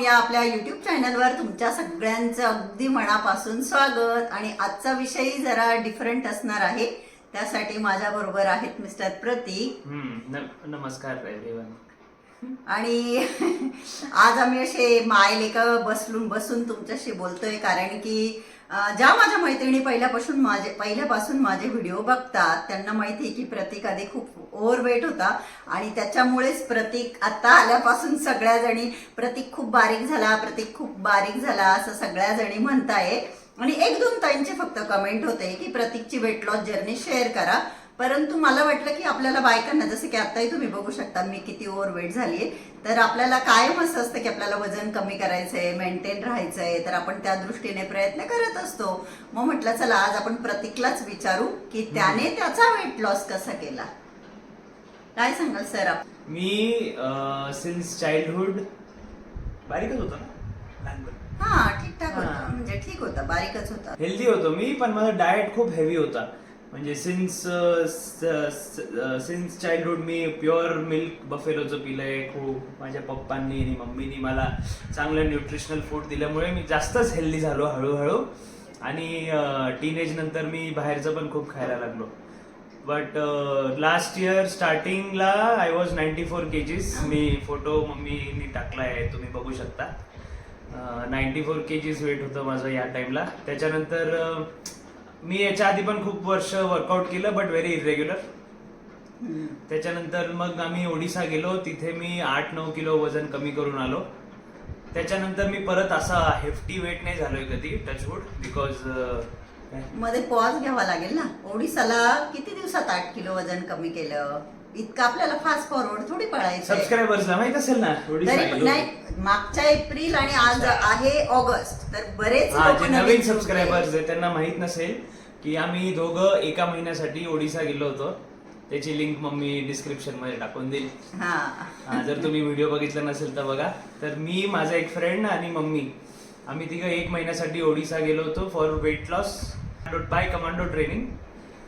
या आपल्या युट्यूब चॅनलवर तुमच्या सगळ्यांचं अगदी मनापासून स्वागत. आणि आजचा विषयही जरा डिफरंट असणार आहे. त्यासाठी माझ्या बरोबर आहेत मिस्टर प्रतीक. नमस्कार एव्हरीवन. आणि आज आम्ही असे मायलेक बसलून बसून तुमच्याशी बोलतोय कारण की ज्या माझ्या मैत्रिणी पहिल्यापासून माझे पहिल्यापासून माझे व्हिडिओ बघतात त्यांना माहिती आहे की प्रतीक आधी खूप ओव्हरवेट होता आणि त्याच्यामुळेच प्रतीक आता आल्यापासून सगळ्या जणी प्रतीक खूप बारीक झाला प्रतीक खूप बारीक झाला असं सगळ्या जणी म्हणताय. आणि एक दोन ताईंचे फक्त कमेंट होते की प्रतीकची वेट लॉस जर्नी शेअर करा. परंतु मला वाटलं की आपल्याला बायकांना जसं की आताही तुम्ही बघू शकता मी किती ओव्हरवेट झालीये तर आपल्याला कायम असं असतं की आपल्याला वजन कमी करायचंय मेंटेन राहायचंय तर आपण त्या दृष्टीने प्रयत्न करत असतो. मग म्हटलं चला आज आपण प्रतीकलाच विचारू की त्याने त्याचा वेट लॉस कसा केला? काय सांगाल सर आप? मी सिन्स चाइल्डहुड बारीकच होतो ना लहानपणी. हा ठीकठाक होता. हा. म्हणजे ठीक होता बारीकच होता. हेल्दी होतो मी पण माझा डाएट खूप हेवी होता. म्हणजे सिन्स सिन्स चाइल्डहुड मी प्युअर मिल्क बफेलोचं पिलंय खूप. माझ्या पप्पांनी आणि मम्मीनी मला चांगलं न्यूट्रिशनल फूड दिल्यामुळे मी जास्तच हेल्दी झालो हळूहळू. आणि uh, टीनेज नंतर मी बाहेरचं पण खूप खायला लागलो. बट लास्ट इयर स्टार्टिंगला I was ninety four K Gs me photo मम्मीनी टाकला आहे तुम्ही बघू शकता. नाईन्टी फोर के जीस वेट होतं माझं या टाईमला त्याच्यानंतर uh, मी याच्या आधी पण खूप वर्ष वर्कआउट केलं बट व्हेरी इरेग्युलर. त्याच्यानंतर मग आम्ही ओडिसा गेलो तिथे मी आठ नऊ किलो वजन कमी करून आलो. त्याच्यानंतर मी परत असा हेफ्टी वेट नाही झालोय कधी टचवूड बिकॉजमध्ये पॉज घ्यावा लागेल ना? ओडिसाला किती दिवसात आठ किलो वजन कमी केलं? इतकं आपल्याला फास्ट फॉरवर्ड थोडी पळायचं सबस्क्रायबर्सला माहीत असेल ना तरी पण. नाही मागच्या एप्रिल आणि आज आहे ऑगस्ट तर बरेच हा लोकं जे नवीन. सबस्क्रायबर्स आहेत त्यांना माहीत नसेल की आम्ही दोघं एका महिन्यासाठी ओडिसा गेलो होतो. त्याची लिंक मम्मी डिस्क्रिप्शनमध्ये टाकून देईल. हा. हा, जर तुम्ही व्हिडिओ बघितला नसेल तर बघा. तर मी माझा एक फ्रेंड आणि मम्मी आम्ही तिघं एक महिन्यासाठी ओडिसा गेलो होतो for weight loss by commando training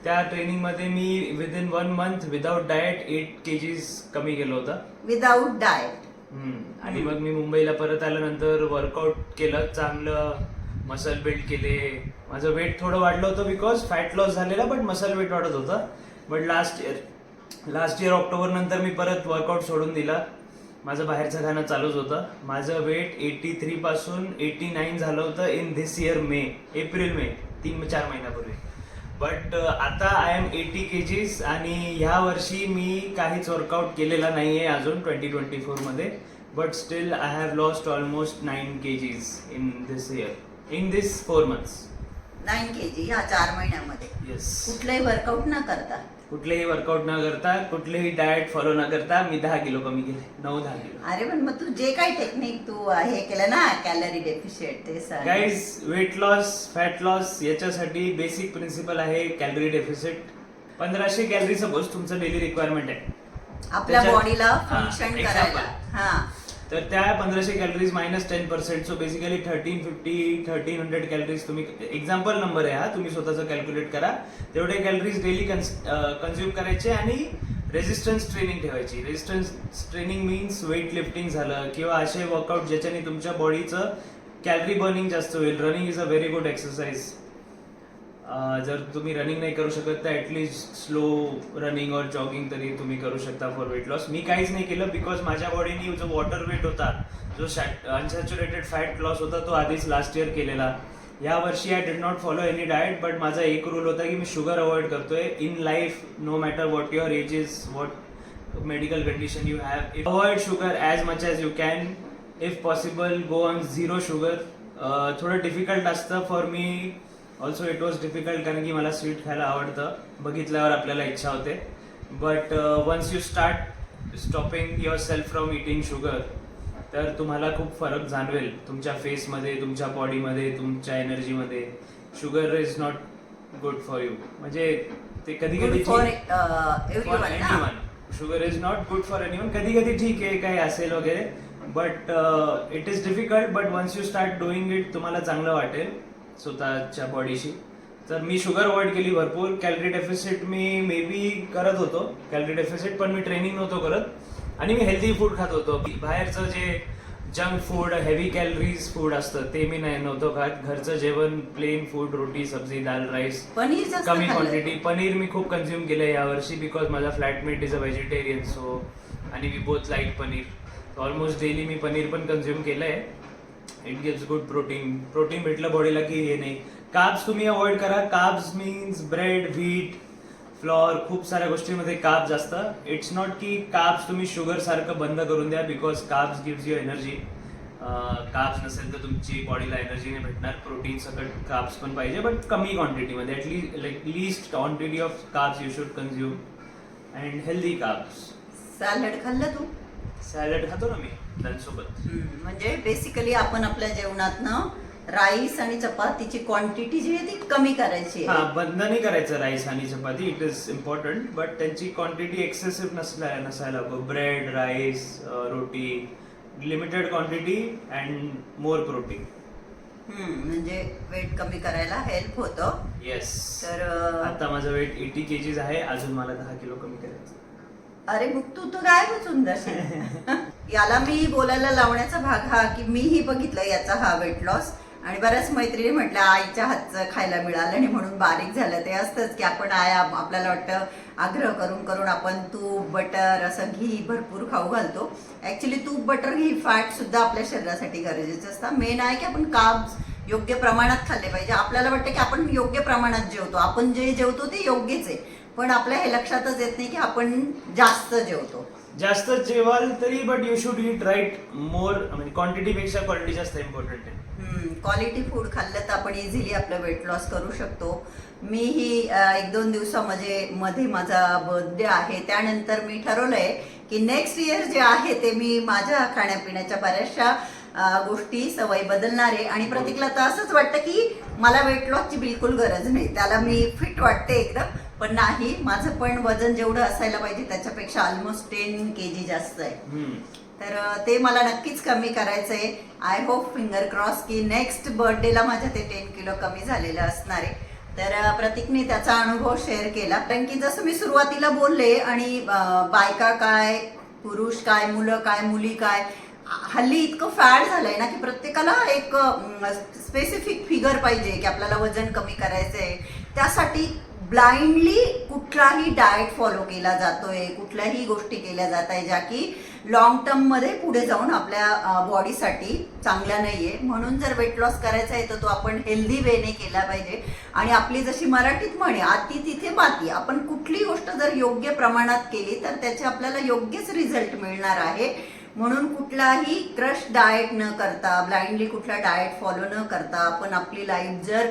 त्या ट्रेनिंगमध्ये मी with in one month without diet eight kgs कमी गेलो होतं. विदाऊट डाएट हम्म. आणि मग मी मुंबईला परत आल्यानंतर वर्कआउट केलं चांगलं मसल बिल्ड केले. माझं वेट थोडं वाढलं होतं बिकॉज फॅट लॉस झालेला बट मसल वेट वाढत होतं. But last year last year October नंतर मी परत वर्कआउट सोडून दिला. माझं बाहेरचं खाणं चालूच होतं. माझं वेट एटी थ्री पासून एटी नाईन झालं होतं in this year May April May तीन चार महिन्यापूर्वी. बट आता आय एम एटी केजीस आणि ह्या वर्षी मी काहीच वर्कआउट केलेला नाहीये अजून ट्वेंटी ट्वेंटी फोरमध्ये. But still I have lost almost nine kgs in this year in this four months nine K G ह्या चार महिन्यामध्ये. येस कुठलंही वर्कआउट न करता. कुठलेही वर्कआउट न करता कुठलेही डाएट फॉलो न करता मी दहा किलो कमी केले. नऊ दहा किलो. अरे पण मग तू जे काही टेक्निक तू हे केलं ना कॅलरी डेफिशिएट ते सांग guys weight loss fat loss याच्यासाठी बेसिक प्रिन्सिपल आहे कॅलरी डेफिसिट पंधराशे कॅलरी सपोज तुमचं डेली रिक्वायरमेंट आहे. आपल्या त्याच्यात- बॉडीला हा, फंक्शन example. करायला. हा. तर त्या पंधराशे calories minus ten percent so basically thirteen fifty thirteen hundred calories तुम्ही एक्झाम्पल नंबर आहे हा. तुम्ही स्वतःचं कॅल्क्युलेट करा. तेवढे कॅलरीज डेली कन्स कन्झ्युम करायचे आणि रेजिस्टन्स ट्रेनिंग ठेवायची. Resistance training means weight lifting झालं किंवा असे वर्कआउट ज्याच्याने तुमच्या बॉडीचं कॅलरी बर्निंग जास्त होईल. Running is a very good exercise जर तुम्ही रनिंग नाही करू शकत तर ॲटलीस्ट स्लो रनिंग और जॉगिंग तरी तुम्ही करू शकता फॉर वेट लॉस मी काहीच नाही केलं बिकॉज माझ्या बॉडीनी जो वॉटर वेट होता जो अनसॅच्युरेटेड फॅट लॉस होता तो आधीच लास्ट इयर केलेला. या वर्षी I did not follow any diet but माझा एक रूल होता की मी शुगर अवॉइड करतोय. In life no matter what your age is what medical condition you have avoid sugar as much as you can if possible go on zero sugar थोडं difficult असतं for me also it was difficult कारण की मला sweet खायला आवडतं. बघितल्यावर आपल्याला इच्छा होते. But once you start stopping yourself from eating sugar तर तुम्हाला खूप फरक जाणवेल. तुमच्या फेसमध्ये तुमच्या बॉडीमध्ये तुमच्या एनर्जीमध्ये sugar is not good for you म्हणजे ते कधी कधी sugar is not good for anyone कधी कधी ठीक आहे काही असेल वगैरे. But it is difficult but once you start doing it तुम्हाला चांगलं वाटेल. स्वतःच्या बॉडीशी तर मी शुगर अवॉइड केली भरपूर. Calorie deficit me may be करत होतो. कॅलरी डेफिसिट पण मी ट्रेनिंग नव्हतो करत. आणि मी हेल्दी फूड खात होतो. बाहेरचं जे junk food heavy calories food असतं ते मी नाही नव्हतं खात. घरचं जेवण प्लेन फूड रोटी सब्जी दाल राईस पनीर कमी. क्वांटिटी पनीर मी खूप कन्झ्युम केलंय यावर्षी बिकॉज माझा flatmate is a vegetarian so आणि मी both like paneer. Almost daily मी पनीर पण कन्झ्युम केलंय. It gives good protein protein भेटलं बॉडीला की हे नाही. काब्स तुम्ही अवॉइड करा. Carbs means bread wheat flour खूप साऱ्या गोष्टींमध्ये काब्स जास्त. इट्स नॉट की काब्स तुम्ही शुगर सारखं बंद करून द्या because carbs gives you energy carbs नसेल तर तुमची बॉडीला एनर्जी नाही भेटणार. प्रोटीन सकट काब्स पण पाहिजे बट कमी क्वांटिटीमध्ये at least like least quantity of carbs you should consume and healthy carbs salad खाल्लं तू? सॅलड खातो ना मी हम्म, म्हणजे बेसिकली आपण आपल्या जेवणातनं राईस आणि चपातीची क्वांटिटी जी आहे ती कमी करायची हा आहे. बंद नाही करायचं राईस आणि chapati it is important but त्यांची क्वांटिटी एक्सेसिव्ह नसला नसायला bread rice roti limited quantity and more protein hmm, म्हणजे वेट कमी करायला हेल्प होतं. येस तर अं, आता माझं वेट एटी केजीज आहे अजून मला दहा किलो कमी करायचं अरे मग तू तर गायबच होऊन जाशील याला मी बोलायला लावण्याचा भाग हा की मीही बघितलं याचा हा वेट लॉस आणि बऱ्याच मैत्रिणी म्हटल्या आईच्या हातचं खायला मिळालं आणि म्हणून बारीक झालं. ते असतंच की आपण आया आपल्याला वाटतं आग्रह करून करून आपण तूप बटर असं घी भरपूर खाऊ घालतो. ऍक्च्युली तूप बटर घी फॅट सुद्धा आपल्या शरीरासाठी गरजेचं असतं. मेन आहे की आपण काब्स योग्य प्रमाणात खाल्ले पाहिजे. आपल्याला वाटतं की आपण योग्य प्रमाणात जेवतो. आपण जे जेवतो ते योग्यच आहे. पण आपल्या हे लक्षातच येत नाही की आपण जास्त जेवतो. जास्त जेवाल तरी but you should eat right more म्हणजे क्वांटिटी पेक्षा क्वालिटी जास्त इम्पॉर्टंट आहे. क्वालिटी फूड खाल्लं तर आपण इझिली आपलं वेट लॉस करू शकतो. मीही अं, एक दोन दिवसामध्ये मध्ये माझा बर्थडे आहे त्यानंतर मी ठरवलंय की नेक्स्ट इयर जे आहे ते मी माझ्या खाण्यापिण्याच्या बऱ्याचशा गोष्टी सवयी बदलणार आहे आणि प्रतीकला तर असंच वाटतं की मला वेट लॉसची बिलकुल गरज नाही. त्याला मी फिट वाटते एकदम. पण नाही माझं पण वजन जेवढं असायला पाहिजे त्याच्यापेक्षा ऑलमोस्ट टेन के जी जास्त आहे. तर ते मला नक्कीच कमी करायचं आहे आय होप फिंगर क्रॉस की नेक्स्ट बर्थडेला माझ्या ते टेन किलो कमी झालेलं असणार आहे. तर प्रतीकने त्याचा अनुभव शेअर केला. कारण की जसं मी सुरुवातीला बोलले आणि बायका काय पुरुष काय मुलं काय मुली काय हल्ली इतकं फॅड झालंय ना की प्रत्येकाला एक स्पेसिफिक फिगर पाहिजे की आपल्याला वजन कमी करायचं आहे त्यासाठी ब्लाइंडली कुठलाही डाएट फॉलो केला जातोय कुठल्याही गोष्टी केल्या जात आहे ज्या की लॉंग टर्ममध्ये पुढे जाऊन आपल्या बॉडीसाठी चांगल्या नाहीये. म्हणून जर वेट लॉस करायचा आहे तर तो आपण हेल्दी वेने केला पाहिजे. आणि आपली जशी मराठीत म्हणे आती तिथे माती. आपण कुठली गोष्ट जर योग्य प्रमाणात केली तर त्याचे आपल्याला योग्यच रिझल्ट मिळणार आहे. म्हणून कुठलाही क्रश डाएट न करता ब्लाइंडली कुठला डाएट फॉलो न करता आपण आपली लाईफ जर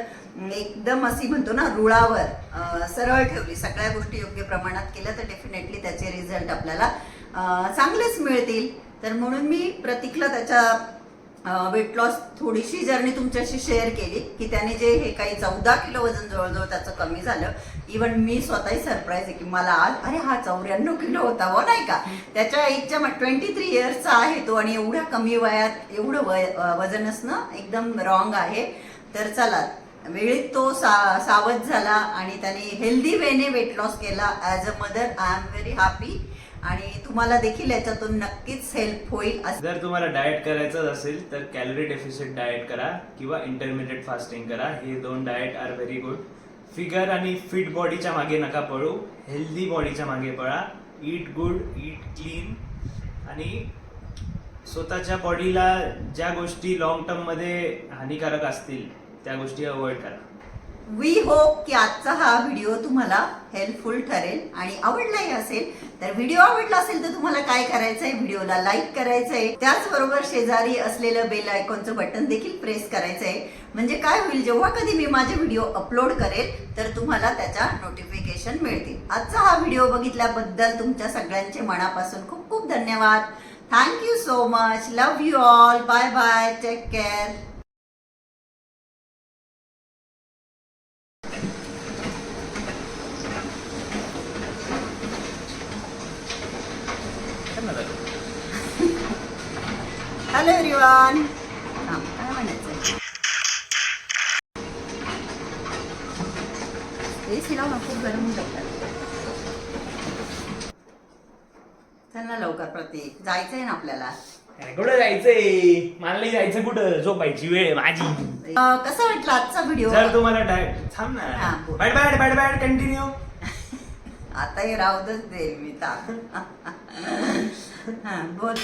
एकदम अशी म्हणतो ना रुळावर सरळ ठेवली सगळ्या गोष्टी योग्य प्रमाणात केल्या तर डेफिनेटली त्याचे रिझल्ट आपल्याला चांगलेच मिळतील. तर म्हणून मी प्रतीकला त्याच्या वेट लॉस थोडीशी जर्नी तुमच्याशी शेअर केली की त्याने जे हे काही चौदा किलो वजन जवळजवळ त्याचं कमी झालं. इवन मी स्वतःही सरप्राईज आहे की मला आज अरे हा चौऱ्याण्णव किलो होता हो नाही का? त्याच्या एजच्या ट्वेंटी थ्री इयर्सचा आहे तो आणि एवढ्या कमी वयात एवढं वय वजन असणं एकदम रॉंग आहे. तर चला वेळीत तो सा सावध झाला आणि त्याने हेल्दी वेने वेट लॉस केला. As a mother I am very happy आणि तुम्हाला देखील याच्यातून नक्कीच हेल्प होईल जर तुम्हाला डाएट करायचं असेल तर कॅलरी डेफिसिट डाएट करा किंवा इंटरमिडिएट फास्टिंग करा. हे दोन diet are very good figure आणि फिट बॉडीच्या मागे नका पळू हेल्दी बॉडीच्या मागे पळा ईट गुड ईट क्लीन आणि स्वतःच्या बॉडीला ज्या गोष्टी लॉंग टर्ममध्ये हानिकारक असतील त्या गोष्टी अवॉइड करा. वी होप की आजचा हा व्हिडिओ तुम्हाला हेल्पफुल ठरेल आणि आवडलाही असेल. तर व्हिडिओ आवडला असेल तर तुम्हाला काय करायचंय? व्हिडिओला लाईक करायचंय. त्याचबरोबर शेजारी असलेलं बेल आयकॉनचं बटन देखील प्रेस करायचंय. म्हणजे काय होईल जेव्हा कधी मी माझे व्हिडिओ अपलोड करेल तर तुम्हाला त्याच्या नोटिफिकेशन मिळतील. आजचा हा व्हिडिओ बघितल्याबद्दल तुमच्या सगळ्यांचे मनापासून खूप खूप धन्यवाद. Thank you so much love you all bye bye take care hello everyone काय म्हणायचं? एसी लावून खूप गरम होऊन जातात चल ना लवकर प्रतीक. जायचंय ना आपल्याला. अरे, कुठं जायचंय? मला जायचं कुठं. झोपायची वेळ माझी. अं, कसा वाटला आजचा व्हिडिओ जर तुम्हाला डाय- थांब हा, ना. Bat bat bat bat continue आता हे राहूदच देईल मी ताक हा बोल